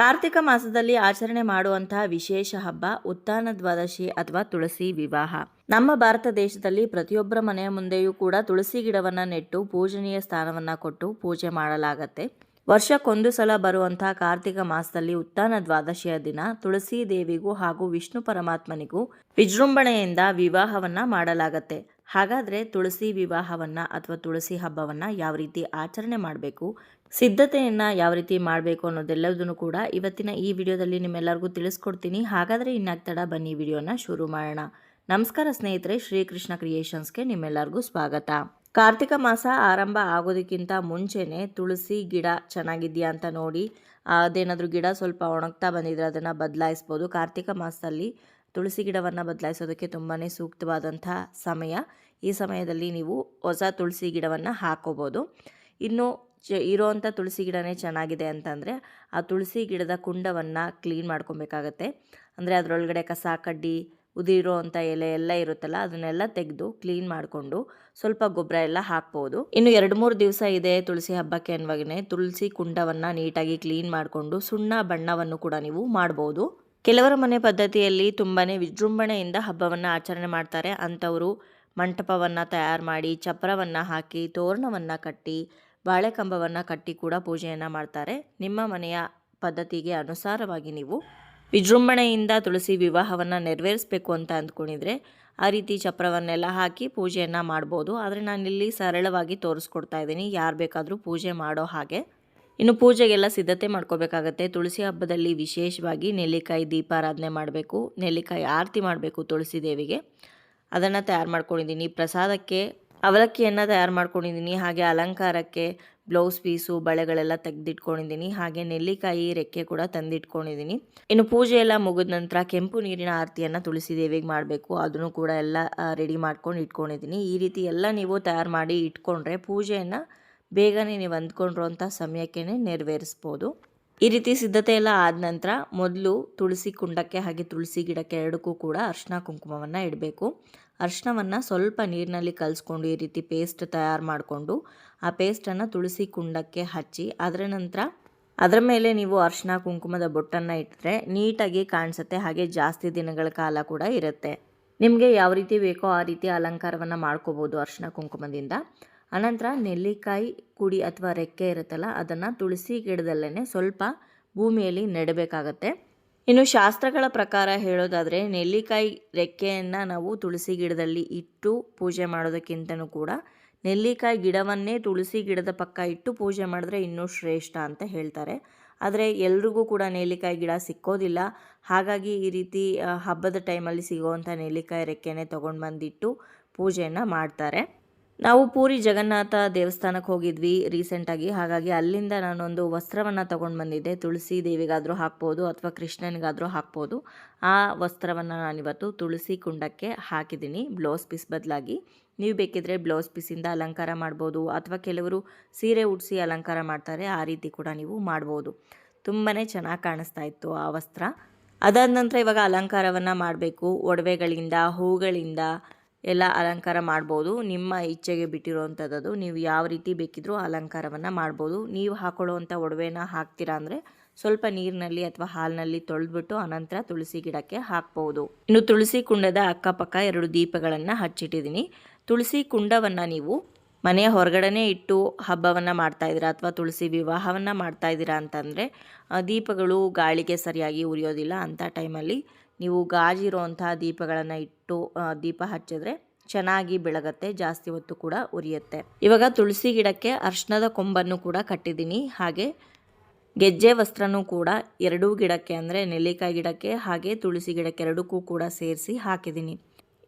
ಕಾರ್ತಿಕ ಮಾಸದಲ್ಲಿ ಆಚರಣೆ ಮಾಡುವಂತಹ ವಿಶೇಷ ಹಬ್ಬ ಉತ್ತಾನ ದ್ವಾದಶಿ ಅಥವಾ ತುಳಸಿ ವಿವಾಹ. ನಮ್ಮ ಭಾರತ ದೇಶದಲ್ಲಿ ಪ್ರತಿಯೊಬ್ಬರ ಮನೆಯ ಮುಂದೆಯೂ ಕೂಡ ತುಳಸಿ ಗಿಡವನ್ನ ನೆಟ್ಟು ಪೂಜನೀಯ ಸ್ಥಾನವನ್ನ ಕೊಟ್ಟು ಪೂಜೆ ಮಾಡಲಾಗತ್ತೆ. ವರ್ಷಕ್ಕೊಂದು ಸಲ ಬರುವಂತಹ ಕಾರ್ತಿಕ ಮಾಸದಲ್ಲಿ ಉತ್ತಾನ ದ್ವಾದಶಿಯ ದಿನ ತುಳಸಿ ದೇವಿಗೂ ಹಾಗೂ ವಿಷ್ಣು ಪರಮಾತ್ಮನಿಗೂ ವಿಜೃಂಭಣೆಯಿಂದ ವಿವಾಹವನ್ನ ಮಾಡಲಾಗತ್ತೆ. ಹಾಗಾದ್ರೆ ತುಳಸಿ ವಿವಾಹವನ್ನ ಅಥವಾ ತುಳಸಿ ಹಬ್ಬವನ್ನ ಯಾವ ರೀತಿ ಆಚರಣೆ ಮಾಡಬೇಕು, ಸಿದ್ಧತೆಯನ್ನು ಯಾವ ರೀತಿ ಮಾಡಬೇಕು ಅನ್ನೋದೆಲ್ಲದನ್ನು ಕೂಡ ಇವತ್ತಿನ ಈ ವಿಡಿಯೋದಲ್ಲಿ ನಿಮ್ಮೆಲ್ಲರಿಗೂ ತಿಳಿಸ್ಕೊಡ್ತೀನಿ. ಹಾಗಾದರೆ ಇನ್ನಾಗ್ತಡ ಬನ್ನಿ, ವಿಡಿಯೋನ ಶುರು ಮಾಡೋಣ. ನಮಸ್ಕಾರ ಸ್ನೇಹಿತರೆ, ಶ್ರೀಕೃಷ್ಣ ಕ್ರಿಯೇಷನ್ಸ್ಗೆ ನಿಮ್ಮೆಲ್ಲರಿಗೂ ಸ್ವಾಗತ. ಕಾರ್ತಿಕ ಮಾಸ ಆರಂಭ ಆಗೋದಕ್ಕಿಂತ ಮುಂಚೆನೆ ತುಳಸಿ ಗಿಡ ಚೆನ್ನಾಗಿದೆಯಾ ಅಂತ ನೋಡಿ, ಅದೇನಾದರೂ ಗಿಡ ಸ್ವಲ್ಪ ಒಣಗ್ತಾ ಬಂದಿದ್ರೆ ಅದನ್ನು ಬದಲಾಯಿಸ್ಬೋದು. ಕಾರ್ತಿಕ ಮಾಸದಲ್ಲಿ ತುಳಸಿ ಗಿಡವನ್ನು ಬದಲಾಯಿಸೋದಕ್ಕೆ ತುಂಬಾ ಸೂಕ್ತವಾದಂಥ ಸಮಯ. ಈ ಸಮಯದಲ್ಲಿ ನೀವು ಹೊಸ ತುಳಸಿ ಗಿಡವನ್ನು ಹಾಕೋಬೋದು. ಇನ್ನು ಚ ಇರೋವಂಥ ತುಳಸಿ ಗಿಡನೇ ಚೆನ್ನಾಗಿದೆ ಅಂತಂದರೆ ಆ ತುಳಸಿ ಗಿಡದ ಕುಂಡವನ್ನು ಕ್ಲೀನ್ ಮಾಡ್ಕೊಬೇಕಾಗತ್ತೆ. ಅಂದರೆ ಅದರೊಳಗಡೆ ಕಸ, ಕಡ್ಡಿ, ಉದಿರೋ ಅಂಥ ಎಲೆ ಎಲ್ಲ ಇರುತ್ತಲ್ಲ, ಅದನ್ನೆಲ್ಲ ತೆಗೆದು ಕ್ಲೀನ್ ಮಾಡಿಕೊಂಡು ಸ್ವಲ್ಪ ಗೊಬ್ಬರ ಎಲ್ಲ ಹಾಕ್ಬೋದು. ಇನ್ನು ಎರಡು ಮೂರು ದಿವಸ ಇದೆ ತುಳಸಿ ಹಬ್ಬಕ್ಕೆ ಅನ್ನುವಾಗನೇ ತುಳಸಿ ಕುಂಡವನ್ನು ನೀಟಾಗಿ ಕ್ಲೀನ್ ಮಾಡಿಕೊಂಡು ಸುಣ್ಣ ಬಣ್ಣವನ್ನು ಕೂಡ ನೀವು ಮಾಡ್ಬೋದು. ಕೆಲವರ ಮನೆ ಪದ್ಧತಿಯಲ್ಲಿ ತುಂಬಾ ವಿಜೃಂಭಣೆಯಿಂದ ಹಬ್ಬವನ್ನು ಆಚರಣೆ ಮಾಡ್ತಾರೆ. ಅಂಥವರು ಮಂಟಪವನ್ನು ತಯಾರು ಮಾಡಿ, ಚಪ್ರವನ್ನು ಹಾಕಿ, ತೋರಣವನ್ನು ಕಟ್ಟಿ, ಬಾಳೆಕಂಬವನ್ನು ಕಟ್ಟಿ ಕೂಡ ಪೂಜೆಯನ್ನು ಮಾಡ್ತಾರೆ. ನಿಮ್ಮ ಮನೆಯ ಪದ್ಧತಿಗೆ ಅನುಸಾರವಾಗಿ ನೀವು ವಿಜೃಂಭಣೆಯಿಂದ ತುಳಸಿ ವಿವಾಹವನ್ನು ನೆರವೇರಿಸಬೇಕು ಅಂತ ಅಂದ್ಕೊಂಡಿದ್ರೆ ಆ ರೀತಿ ಚಪ್ರವನ್ನೆಲ್ಲ ಹಾಕಿ ಪೂಜೆಯನ್ನು ಮಾಡ್ಬೋದು. ಆದರೆ ನಾನಿಲ್ಲಿ ಸರಳವಾಗಿ ತೋರಿಸ್ಕೊಡ್ತಾ ಇದ್ದೀನಿ, ಯಾರು ಬೇಕಾದರೂ ಪೂಜೆ ಮಾಡೋ ಹಾಗೆ. ಇನ್ನು ಪೂಜೆಗೆಲ್ಲ ಸಿದ್ಧತೆ ಮಾಡ್ಕೋಬೇಕಾಗತ್ತೆ. ತುಳಸಿ ಹಬ್ಬದಲ್ಲಿ ವಿಶೇಷವಾಗಿ ನೆಲ್ಲಿಕಾಯಿ ದೀಪಾರಾಧನೆ ಮಾಡಬೇಕು. ನೆಲ್ಲಿಕಾಯಿ ಆರತಿ ಮಾಡಬೇಕು ತುಳಸಿ ದೇವಿಗೆ. ಅದನ್ನು ತಯಾರು ಮಾಡ್ಕೊಂಡಿದ್ದೀನಿ. ಪ್ರಸಾದಕ್ಕೆ, ಅವಲಕ್ಕಿಯನ್ನು ತಯಾರು ಮಾಡ್ಕೊಂಡಿದ್ದೀನಿ. ಹಾಗೆ ಅಲಂಕಾರಕ್ಕೆ ಬ್ಲೌಸ್ ಪೀಸು, ಬಳೆಗಳೆಲ್ಲ ತೆಗೆದಿಟ್ಕೊಂಡಿದ್ದೀನಿ. ಹಾಗೆ ನೆಲ್ಲಿಕಾಯಿ ರೆಕ್ಕೆ ಕೂಡ ತಂದಿಟ್ಕೊಂಡಿದ್ದೀನಿ. ಇನ್ನು ಪೂಜೆ ಎಲ್ಲ ಮುಗಿದ ನಂತರ ಕೆಂಪು ನೀರಿನ ಆರತಿಯನ್ನು ತುಳಸಿ ದೇವಿಗೆ ಮಾಡಬೇಕು. ಅದನ್ನು ಕೂಡ ಎಲ್ಲ ರೆಡಿ ಮಾಡ್ಕೊಂಡು ಇಟ್ಕೊಂಡಿದ್ದೀನಿ. ಈ ರೀತಿ ಎಲ್ಲ ನೀವು ತಯಾರು ಮಾಡಿ ಇಟ್ಕೊಂಡ್ರೆ ಪೂಜೆಯನ್ನು ಬೇಗನೆ ನೀವು ಅಂದ್ಕೊಂಡಿರೋಂಥ ಸಮಯಕ್ಕೆ ನೆರವೇರಿಸ್ಬೋದು. ಈ ರೀತಿ ಸಿದ್ಧತೆ ಎಲ್ಲ ಆದ ನಂತರ ಮೊದಲು ತುಳಸಿ ಕುಂಡಕ್ಕೆ ಹಾಗೆ ತುಳಸಿ ಗಿಡಕ್ಕೆ ಎರಡಕ್ಕೂ ಕೂಡ ಅರ್ಶಿನ ಕುಂಕುಮವನ್ನು ಇಡಬೇಕು. ಅರ್ಶಿನವನ್ನು ಸ್ವಲ್ಪ ನೀರಿನಲ್ಲಿ ಕಲಿಸ್ಕೊಂಡು ಈ ರೀತಿ ಪೇಸ್ಟ್ ತಯಾರು ಮಾಡಿಕೊಂಡು ಆ ಪೇಸ್ಟನ್ನು ತುಳಸಿ ಕುಂಡಕ್ಕೆ ಹಚ್ಚಿ ಅದರ ನಂತರ ಅದರ ಮೇಲೆ ನೀವು ಅರ್ಶಿನ ಕುಂಕುಮದ ಬೊಟ್ಟನ್ನು ಇಟ್ಟರೆ ನೀಟಾಗಿ ಕಾಣಿಸುತ್ತೆ, ಹಾಗೆ ಜಾಸ್ತಿ ದಿನಗಳ ಕಾಲ ಕೂಡ ಇರುತ್ತೆ. ನಿಮಗೆ ಯಾವ ರೀತಿ ಬೇಕೋ ಆ ರೀತಿ ಅಲಂಕಾರವನ್ನು ಮಾಡ್ಕೋಬೋದು ಅರ್ಶಿನ ಕುಂಕುಮದಿಂದ. ಅನಂತರ ನೆಲ್ಲಿಕಾಯಿ ಕುಡಿ ಅಥವಾ ರೆಕ್ಕೆ ಇರುತ್ತಲ್ಲ, ಅದನ್ನು ತುಳಸಿ ಗಿಡದಲ್ಲೇ ಸ್ವಲ್ಪ ಭೂಮಿಯಲ್ಲಿ ನೆಡಬೇಕಾಗತ್ತೆ. ಇನ್ನು ಶಾಸ್ತ್ರಗಳ ಪ್ರಕಾರ ಹೇಳೋದಾದರೆ, ನೆಲ್ಲಿಕಾಯಿ ರೆಕ್ಕೆಯನ್ನು ನಾವು ತುಳಸಿ ಗಿಡದಲ್ಲಿ ಇಟ್ಟು ಪೂಜೆ ಮಾಡೋದಕ್ಕಿಂತನೂ ಕೂಡ ನೆಲ್ಲಿಕಾಯಿ ಗಿಡವನ್ನೇ ತುಳಸಿ ಗಿಡದ ಪಕ್ಕ ಇಟ್ಟು ಪೂಜೆ ಮಾಡಿದ್ರೆ ಇನ್ನೂ ಶ್ರೇಷ್ಠ ಅಂತ ಹೇಳ್ತಾರೆ. ಆದರೆ ಎಲ್ರಿಗೂ ಕೂಡ ನೆಲ್ಲಿಕಾಯಿ ಗಿಡ ಸಿಕ್ಕೋದಿಲ್ಲ. ಹಾಗಾಗಿ ಈ ರೀತಿ ಹಬ್ಬದ ಟೈಮಲ್ಲಿ ಸಿಗೋವಂಥ ನೆಲ್ಲಿಕಾಯಿ ರೆಕ್ಕೆನೇ ತೊಗೊಂಡು ಬಂದಿಟ್ಟು ಪೂಜೆಯನ್ನು ಮಾಡ್ತಾರೆ. ನಾವು ಪೂರಿ ಜಗನ್ನಾಥ ದೇವಸ್ಥಾನಕ್ಕೆ ಹೋಗಿದ್ವಿ ರೀಸೆಂಟಾಗಿ. ಹಾಗಾಗಿ ಅಲ್ಲಿಂದ ನಾನೊಂದು ವಸ್ತ್ರವನ್ನು ತೊಗೊಂಡು ಬಂದಿದ್ದೆ. ತುಳಸಿ ದೇವಿಗಾದರೂ ಹಾಕ್ಬೋದು ಅಥವಾ ಕೃಷ್ಣನಿಗಾದರೂ ಹಾಕ್ಬೋದು. ಆ ವಸ್ತ್ರವನ್ನು ನಾನಿವತ್ತು ತುಳಸಿ ಕುಂಡಕ್ಕೆ ಹಾಕಿದ್ದೀನಿ ಬ್ಲೌಸ್ ಪೀಸ್ ಬದಲಾಗಿ. ನೀವು ಬೇಕಿದ್ರೆ ಬ್ಲೌಸ್ ಪೀಸಿಂದ ಅಲಂಕಾರ ಮಾಡ್ಬೋದು ಅಥವಾ ಕೆಲವರು ಸೀರೆ ಉಡಿಸಿ ಅಲಂಕಾರ ಮಾಡ್ತಾರೆ, ಆ ರೀತಿ ಕೂಡ ನೀವು ಮಾಡ್ಬೋದು. ತುಂಬಾ ಚೆನ್ನಾಗಿ ಕಾಣಿಸ್ತಾ ಇತ್ತು ಆ ವಸ್ತ್ರ. ಅದಾದ ನಂತರ ಇವಾಗ ಅಲಂಕಾರವನ್ನು ಮಾಡಬೇಕು. ಒಡವೆಗಳಿಂದ, ಹೂಗಳಿಂದ ಎಲ್ಲ ಅಲಂಕಾರ ಮಾಡ್ಬೋದು. ನಿಮ್ಮ ಇಚ್ಛೆಗೆ ಬಿಟ್ಟಿರೋವಂಥದ್ದು ನೀವು ಯಾವ ರೀತಿ ಬೇಕಿದ್ರೂ ಅಲಂಕಾರವನ್ನು ಮಾಡ್ಬೋದು. ನೀವು ಹಾಕೊಳ್ಳುವಂಥ ಒಡವೆನ ಹಾಕ್ತೀರಾ ಅಂದರೆ ಸ್ವಲ್ಪ ನೀರಿನಲ್ಲಿ ಅಥವಾ ಹಾಲಿನಲ್ಲಿ ತೊಳೆದ್ಬಿಟ್ಟು ಅನಂತರ ತುಳಸಿ ಗಿಡಕ್ಕೆ ಹಾಕ್ಬೋದು. ಇನ್ನು ತುಳಸಿ ಕುಂಡದ ಅಕ್ಕಪಕ್ಕ ಎರಡು ದೀಪಗಳನ್ನು ಹಚ್ಚಿಟ್ಟಿದ್ದೀನಿ. ತುಳಸಿ ಕುಂಡವನ್ನು ನೀವು ಮನೆಯ ಹೊರಗಡೆನೇ ಇಟ್ಟು ಹಬ್ಬವನ್ನು ಮಾಡ್ತಾ ಇದ್ದೀರಾ ಅಥವಾ ತುಳಸಿ ವಿವಾಹವನ್ನು ಮಾಡ್ತಾ ಇದ್ದೀರಾ ಅಂತಂದರೆ ದೀಪಗಳು ಗಾಳಿಗೆ ಸರಿಯಾಗಿ ಉರಿಯೋದಿಲ್ಲ ಅಂಥ ಟೈಮಲ್ಲಿ ನೀವು ಗಾಜಿರುವಂತಹ ದೀಪಗಳನ್ನು ಇಟ್ಟು ದೀಪ ಹಚ್ಚಿದ್ರೆ ಚೆನ್ನಾಗಿ ಬೆಳಗತ್ತೆ, ಜಾಸ್ತಿ ಹೊತ್ತು ಕೂಡ ಉರಿಯುತ್ತೆ. ಇವಾಗ ತುಳಸಿ ಗಿಡಕ್ಕೆ ಅರ್ಶನದ ಕೊಂಬನ್ನು ಕೂಡ ಕಟ್ಟಿದ್ದೀನಿ. ಹಾಗೆ ಗೆಜ್ಜೆ ವಸ್ತ್ರನೂ ಕೂಡ ಎರಡೂ ಗಿಡಕ್ಕೆ ಅಂದರೆ ನೆಲ್ಲಿಕಾಯಿ ಗಿಡಕ್ಕೆ ಹಾಗೆ ತುಳಸಿ ಗಿಡಕ್ಕೆ ಎರಡಕ್ಕೂ ಕೂಡ ಸೇರಿಸಿ ಹಾಕಿದ್ದೀನಿ.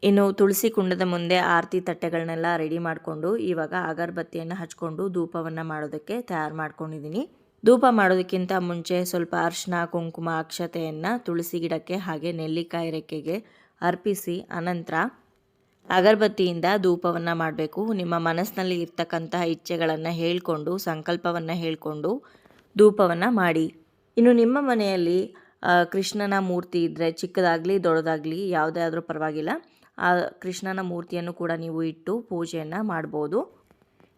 ಇನ್ನು ತುಳಸಿ ಕುಂಡದ ಮುಂದೆ ಆರತಿ ತಟ್ಟೆಗಳನ್ನೆಲ್ಲ ರೆಡಿ ಮಾಡಿಕೊಂಡು ಇವಾಗ ಅಗರಬತ್ತಿಯನ್ನು ಹಚ್ಕೊಂಡು ಧೂಪವನ್ನು ಮಾಡೋದಕ್ಕೆ ತಯಾರು ಮಾಡ್ಕೊಂಡಿದ್ದೀನಿ. ಧೂಪ ಮಾಡೋದಕ್ಕಿಂತ ಮುಂಚೆ ಸ್ವಲ್ಪ ಅರಿಶಿನ ಕುಂಕುಮ, ಅಕ್ಷತೆಯನ್ನು ತುಳಸಿ ಗಿಡಕ್ಕೆ ಹಾಗೆ ನೆಲ್ಲಿಕಾಯಿ ರೆಕ್ಕೆಗೆ ಅರ್ಪಿಸಿ ಅನಂತರ ಅಗರಬತ್ತಿಯಿಂದ ಧೂಪವನ್ನು ಮಾಡಬೇಕು. ನಿಮ್ಮ ಮನಸ್ಸಿನಲ್ಲಿ ಇರ್ತಕ್ಕಂತಹ ಇಚ್ಛೆಗಳನ್ನು ಹೇಳಿಕೊಂಡು, ಸಂಕಲ್ಪವನ್ನು ಹೇಳಿಕೊಂಡು ಧೂಪವನ್ನು ಮಾಡಿ. ಇನ್ನು ನಿಮ್ಮ ಮನೆಯಲ್ಲಿ ಕೃಷ್ಣನ ಮೂರ್ತಿ ಇದ್ದರೆ ಚಿಕ್ಕದಾಗಲಿ, ದೊಡ್ಡದಾಗಲಿ ಯಾವುದೇ ಆದರೂ ಪರವಾಗಿಲ್ಲ. ಆ ಕೃಷ್ಣನ ಮೂರ್ತಿಯನ್ನು ಕೂಡ ನೀವು ಇಟ್ಟು ಪೂಜೆಯನ್ನು ಮಾಡ್ಬೋದು.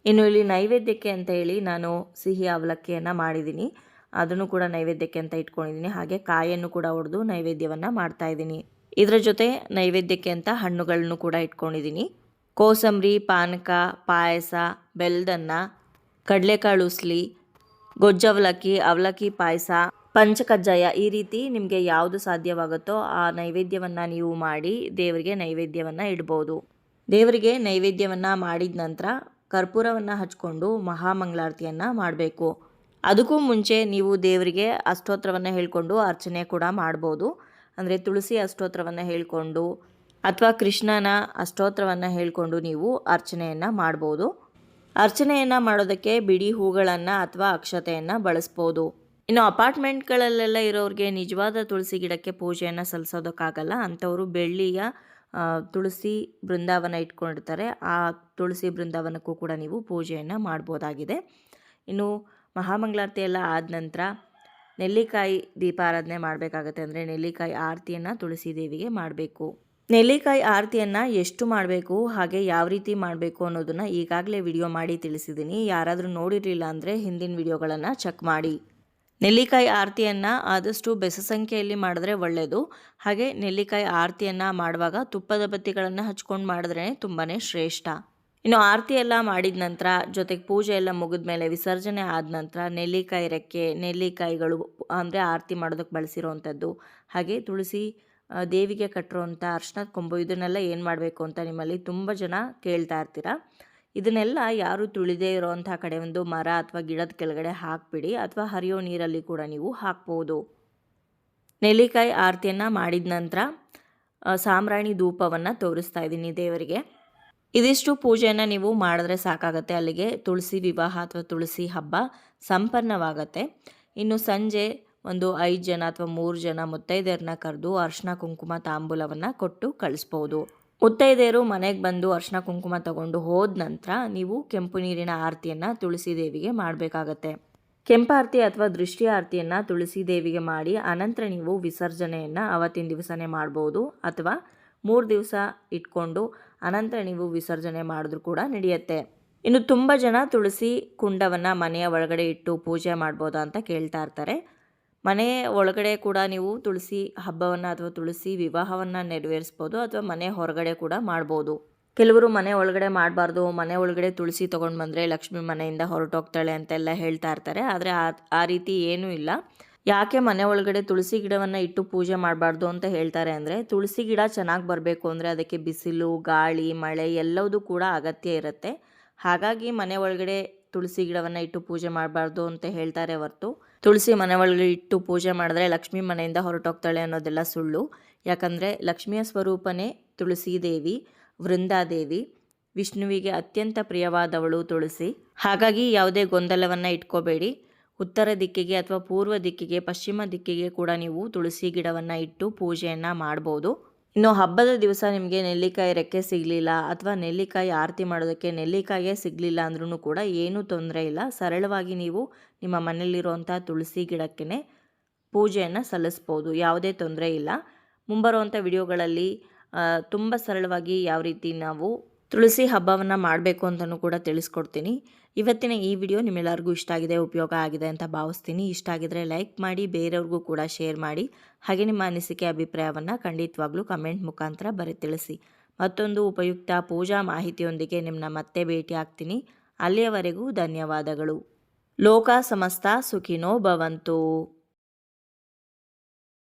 ಇನ್ನು ಇಲ್ಲಿ ನೈವೇದ್ಯಕ್ಕೆ ಅಂತ ಹೇಳಿ ನಾನು ಸಿಹಿ ಅವಲಕ್ಕಿಯನ್ನು ಮಾಡಿದ್ದೀನಿ. ಅದನ್ನು ಕೂಡ ನೈವೇದ್ಯಕ್ಕೆ ಅಂತ ಇಟ್ಕೊಂಡಿದ್ದೀನಿ. ಹಾಗೆ ಕಾಯನ್ನು ಕೂಡ ಹೊಡೆದು ನೈವೇದ್ಯವನ್ನು ಮಾಡ್ತಾ ಇದ್ದೀನಿ. ಇದರ ಜೊತೆ ನೈವೇದ್ಯಕ್ಕೆ ಅಂತ ಹಣ್ಣುಗಳನ್ನು ಕೂಡ ಇಟ್ಕೊಂಡಿದ್ದೀನಿ. ಕೋಸಂಬರಿ, ಪಾನಕ, ಪಾಯಸ, ಬೆಲ್ದನ್ನ, ಕಡಲೆಕಾಳು ಉಸ್ಲಿ, ಗೊಜ್ಜು ಅವಲಕ್ಕಿ ಅವಲಕ್ಕಿ ಪಾಯಸ, ಪಂಚಕಜ್ಜಾಯ ಈ ರೀತಿ ನಿಮಗೆ ಯಾವುದು ಸಾಧ್ಯವಾಗುತ್ತೋ ಆ ನೈವೇದ್ಯವನ್ನು ನೀವು ಮಾಡಿ ದೇವರಿಗೆ ನೈವೇದ್ಯವನ್ನು ಇಡ್ಬೋದು. ದೇವರಿಗೆ ನೈವೇದ್ಯವನ್ನು ಮಾಡಿದ ನಂತರ ಕರ್ಪೂರವನ್ನು ಹಚ್ಕೊಂಡು ಮಹಾಮಂಗಳಾರತಿಯನ್ನು ಮಾಡಬೇಕು. ಅದಕ್ಕೂ ಮುಂಚೆ ನೀವು ದೇವರಿಗೆ ಅಷ್ಟೋತ್ರವನ್ನು ಹೇಳಿಕೊಂಡು ಅರ್ಚನೆ ಕೂಡ ಮಾಡ್ಬೋದು. ಅಂದರೆ ತುಳಸಿ ಅಷ್ಟೋತ್ರವನ್ನು ಹೇಳಿಕೊಂಡು ಅಥವಾ ಕೃಷ್ಣನ ಅಷ್ಟೋತ್ರವನ್ನು ಹೇಳಿಕೊಂಡು ನೀವು ಅರ್ಚನೆಯನ್ನು ಮಾಡ್ಬೋದು. ಅರ್ಚನೆಯನ್ನು ಮಾಡೋದಕ್ಕೆ ಬಿಡಿ ಹೂಗಳನ್ನು ಅಥವಾ ಅಕ್ಷತೆಯನ್ನು ಬಳಸ್ಬೋದು. ಇನ್ನು ಅಪಾರ್ಟ್ಮೆಂಟ್ಗಳಲ್ಲೆಲ್ಲ ಇರೋರಿಗೆ ನಿಜವಾದ ತುಳಸಿ ಗಿಡಕ್ಕೆ ಪೂಜೆಯನ್ನು ಸಲ್ಲಿಸೋದಕ್ಕಾಗಲ್ಲ ಅಂಥವರು ಬೆಳ್ಳಿಯ ತುಳಸಿ ಬೃಂದಾವನ ಇಟ್ಕೊಂಡಿರ್ತಾರೆ. ಆ ತುಳಸಿ ಬೃಂದಾವನಕ್ಕೂ ಕೂಡ ನೀವು ಪೂಜೆಯನ್ನು ಮಾಡ್ಬೋದಾಗಿದೆ. ಇನ್ನು ಮಹಾಮಂಗಳಾರತಿ ಎಲ್ಲ ಆದ ನಂತರ ನೆಲ್ಲಿಕಾಯಿ ದೀಪಾರಾಧನೆ ಮಾಡಬೇಕಾಗತ್ತೆ ಅಂದರೆ ನೆಲ್ಲಿಕಾಯಿ ಆರತಿಯನ್ನು ತುಳಸಿ ದೇವಿಗೆ ಮಾಡಬೇಕು. ನೆಲ್ಲಿಕಾಯಿ ಆರತಿಯನ್ನು ಎಷ್ಟು ಮಾಡಬೇಕು, ಹಾಗೆ ಯಾವ ರೀತಿ ಮಾಡಬೇಕು ಅನ್ನೋದನ್ನು ಈಗಾಗಲೇ ವಿಡಿಯೋ ಮಾಡಿ ತಿಳಿಸಿದ್ದೀನಿ. ಯಾರಾದರೂ ನೋಡಿರಲಿಲ್ಲ ಅಂದರೆ ಹಿಂದಿನ ವಿಡಿಯೋಗಳನ್ನು ಚೆಕ್ ಮಾಡಿ. ನೆಲ್ಲಿಕಾಯಿ ಆರತಿಯನ್ನು ಆದಷ್ಟು ಬೆಸ ಸಂಖ್ಯೆಯಲ್ಲಿ ಮಾಡಿದ್ರೆ ಒಳ್ಳೆಯದು ಹಾಗೆ ನೆಲ್ಲಿಕಾಯಿ ಆರತಿಯನ್ನು ಮಾಡುವಾಗ ತುಪ್ಪದ ಬತ್ತಿಗಳನ್ನು ಹಚ್ಕೊಂಡು ಮಾಡಿದ್ರೆ ತುಂಬಾ ಶ್ರೇಷ್ಠ. ಇನ್ನು ಆರತಿ ಎಲ್ಲ ಮಾಡಿದ ನಂತರ, ಜೊತೆಗೆ ಪೂಜೆ ಎಲ್ಲ ಮುಗಿದ ಮೇಲೆ ವಿಸರ್ಜನೆ ಆದ ನಂತರ ನೆಲ್ಲಿಕಾಯಿ ರೆಕ್ಕೆ, ನೆಲ್ಲಿಕಾಯಿಗಳು ಅಂದರೆ ಆರತಿ ಮಾಡೋದಕ್ಕೆ ಬಳಸಿರೋವಂಥದ್ದು ಹಾಗೆ ತುಳಸಿ ದೇವಿಗೆ ಕಟ್ಟಿರೋವಂಥ ಅರ್ಶಿನದ ಕೊಂಬು, ಇದನ್ನೆಲ್ಲ ಏನು ಮಾಡಬೇಕು ಅಂತ ನಿಮ್ಮಲ್ಲಿ ತುಂಬ ಜನ ಕೇಳ್ತಾ ಇರ್ತೀರ? ಇದನ್ನೆಲ್ಲ ಯಾರು ತುಳಿದೇ ಇರೋವಂಥ ಕಡೆ ಒಂದು ಮರ ಅಥವಾ ಗಿಡದ ಕೆಳಗಡೆ ಹಾಕ್ಬಿಡಿ ಅಥವಾ ಹರಿಯೋ ನೀರಲ್ಲಿ ಕೂಡ ನೀವು ಹಾಕ್ಬೋದು. ನೆಲ್ಲಿಕಾಯಿ ಆರತಿಯನ್ನು ಮಾಡಿದ ನಂತರ ಸಾಮ್ರಾಣಿ ಧೂಪವನ್ನು ತೋರಿಸ್ತಾ ಇದ್ದೀನಿ ದೇವರಿಗೆ. ಇದಿಷ್ಟು ಪೂಜೆಯನ್ನು ನೀವು ಮಾಡಿದ್ರೆ ಸಾಕಾಗತ್ತೆ. ಅಲ್ಲಿಗೆ ತುಳಸಿ ವಿವಾಹ ಅಥವಾ ತುಳಸಿ ಹಬ್ಬ ಸಂಪನ್ನವಾಗತ್ತೆ. ಇನ್ನು ಸಂಜೆ ಒಂದು ಐದು ಜನ ಅಥವಾ ಮೂರು ಜನ ಮುತ್ತೈದೆಯರನ್ನ ಕರೆದು ಅರ್ಶಿನ, ಕುಂಕುಮ, ತಾಂಬೂಲವನ್ನು ಕೊಟ್ಟು ಕಳಿಸ್ಬೋದು. ಮುತ್ತೈದೆಯರು ಮನೆಗೆ ಬಂದು ಅರ್ಶಿನ ಕುಂಕುಮ ತಗೊಂಡು ಹೋದ ನಂತರ ನೀವು ಕೆಂಪು ನೀರಿನ ಆರತಿಯನ್ನು ತುಳಸಿ ದೇವಿಗೆ ಮಾಡಬೇಕಾಗತ್ತೆ. ಕೆಂಪಾರತಿ ಅಥವಾ ದೃಷ್ಟಿ ಆರತಿಯನ್ನು ತುಳಸಿ ದೇವಿಗೆ ಮಾಡಿ ಅನಂತರ ನೀವು ವಿಸರ್ಜನೆಯನ್ನು ಅವತ್ತಿನ ದಿವಸನೇ ಮಾಡ್ಬೋದು ಅಥವಾ ಮೂರು ದಿವಸ ಇಟ್ಕೊಂಡು ಅನಂತರ ನೀವು ವಿಸರ್ಜನೆ ಮಾಡಿದ್ರೂ ಕೂಡ ನಡೆಯುತ್ತೆ. ಇನ್ನು ತುಂಬ ಜನ ತುಳಸಿ ಕುಂಡವನ್ನು ಮನೆಯ ಒಳಗಡೆ ಇಟ್ಟು ಪೂಜೆ ಮಾಡ್ಬೋದಾ ಅಂತ ಕೇಳ್ತಾ ಇರ್ತಾರೆ. ಮನೆ ಒಳಗಡೆ ಕೂಡ ನೀವು ತುಳಸಿ ಹಬ್ಬವನ್ನು ಅಥವಾ ತುಳಸಿ ವಿವಾಹವನ್ನು ನೆರವೇರಿಸ್ಬೋದು ಅಥವಾ ಮನೆ ಹೊರಗಡೆ ಕೂಡ ಮಾಡ್ಬೋದು. ಕೆಲವರು ಮನೆ ಒಳಗಡೆ ಮಾಡಬಾರ್ದು, ಮನೆ ಒಳಗಡೆ ತುಳಸಿ ತೊಗೊಂಡು ಬಂದರೆ ಲಕ್ಷ್ಮಿ ಮನೆಯಿಂದ ಹೊರಟೋಗ್ತಾಳೆ ಅಂತೆಲ್ಲ ಹೇಳ್ತಾ ಇರ್ತಾರೆ. ಆದರೆ ಆ ಆ ರೀತಿ ಏನೂ ಇಲ್ಲ. ಯಾಕೆ ಮನೆ ಒಳಗಡೆ ತುಳಸಿ ಗಿಡವನ್ನು ಇಟ್ಟು ಪೂಜೆ ಮಾಡಬಾರ್ದು ಅಂತ ಹೇಳ್ತಾರೆ ಅಂದರೆ, ತುಳಸಿ ಗಿಡ ಚೆನ್ನಾಗಿ ಬರಬೇಕು ಅಂದರೆ ಅದಕ್ಕೆ ಬಿಸಿಲು, ಗಾಳಿ, ಮಳೆ ಎಲ್ಲವೂ ಕೂಡ ಅಗತ್ಯ ಇರುತ್ತೆ. ಹಾಗಾಗಿ ಮನೆ ಒಳಗಡೆ ತುಳಸಿ ಗಿಡವನ್ನು ಇಟ್ಟು ಪೂಜೆ ಮಾಡಬಾರ್ದು ಅಂತ ಹೇಳ್ತಾರೆ ಹೊರತು. ತುಳಸಿ ಮನೆ ಒಳಗೆ ಇಟ್ಟು ಪೂಜೆ ಮಾಡಿದ್ರೆ ಲಕ್ಷ್ಮಿ ಮನೆಯಿಂದ ಹೊರಟೋಗ್ತಾಳೆ ಅನ್ನೋದೆಲ್ಲ ಸುಳ್ಳು. ಯಾಕಂದರೆ ಲಕ್ಷ್ಮಿಯ ಸ್ವರೂಪನೇ ತುಳಸಿ ದೇವಿ ವೃಂದಾದೇವಿ ವಿಷ್ಣುವಿಗೆ ಅತ್ಯಂತ ಪ್ರಿಯವಾದವಳು ತುಳಸಿ. ಹಾಗಾಗಿ ಯಾವುದೇ ಗೊಂದಲವನ್ನು ಇಟ್ಕೋಬೇಡಿ. ಉತ್ತರ ದಿಕ್ಕಿಗೆ ಅಥವಾ ಪೂರ್ವ ದಿಕ್ಕಿಗೆ, ಪಶ್ಚಿಮ ದಿಕ್ಕಿಗೆ ಕೂಡ ನೀವು ತುಳಸಿ ಗಿಡವನ್ನು ಇಟ್ಟು ಪೂಜೆಯನ್ನು ಮಾಡ್ಬೋದು. ಇನ್ನು ಹಬ್ಬದ ದಿವಸ ನಿಮಗೆ ನೆಲ್ಲಿಕಾಯಿ ರೆಕ್ಕೆ ಸಿಗಲಿಲ್ಲ ಅಥವಾ ನೆಲ್ಲಿಕಾಯಿ ಆರತಿ ಮಾಡೋದಕ್ಕೆ ನೆಲ್ಲಿಕಾಯಿಯೇ ಸಿಗಲಿಲ್ಲ ಅಂದ್ರೂ ಕೂಡ ಏನೂ ತೊಂದರೆ ಇಲ್ಲ. ಸರಳವಾಗಿ ನೀವು ನಿಮ್ಮ ಮನೆಯಲ್ಲಿರುವಂಥ ತುಳಸಿ ಗಿಡಕ್ಕೆ ಪೂಜೆಯನ್ನು ಸಲ್ಲಿಸ್ಬೋದು, ಯಾವುದೇ ತೊಂದರೆ ಇಲ್ಲ. ಮುಂಬರುವಂಥ ವಿಡಿಯೋಗಳಲ್ಲಿ ತುಂಬ ಸರಳವಾಗಿ ಯಾವ ರೀತಿ ನಾವು ತುಳಸಿ ಹಬ್ಬವನ್ನು ಮಾಡಬೇಕು ಅಂತಲೂ ಕೂಡ ತಿಳಿಸ್ಕೊಡ್ತೀನಿ. ಇವತ್ತಿನ ಈ ವಿಡಿಯೋ ನಿಮ್ಮೆಲ್ಲರಿಗೂ ಇಷ್ಟ ಆಗಿದೆ, ಉಪಯೋಗ ಆಗಿದೆ ಅಂತ ಭಾವಿಸ್ತೀನಿ. ಇಷ್ಟ ಆಗಿದ್ರೆ ಲೈಕ್ ಮಾಡಿ, ಬೇರೆಯವ್ರಿಗೂ ಕೂಡ ಶೇರ್ ಮಾಡಿ. ಹಾಗೆ ನಿಮ್ಮ ಅನಿಸಿಕೆ, ಅಭಿಪ್ರಾಯವನ್ನು ಖಂಡಿತವಾಗ್ಲೂ ಕಮೆಂಟ್ ಮುಖಾಂತರ ಬರೀ ತಿಳಿಸಿ. ಮತ್ತೊಂದು ಉಪಯುಕ್ತ ಪೂಜಾ ಮಾಹಿತಿಯೊಂದಿಗೆ ನಿಮ್ಮನ್ನ ಮತ್ತೆ ಭೇಟಿ ಆಗ್ತೀನಿ. ಅಲ್ಲಿಯವರೆಗೂ ಧನ್ಯವಾದಗಳು. ಲೋಕ ಸಮಸ್ತ ಸುಖಿನೋ ಭವಂತು.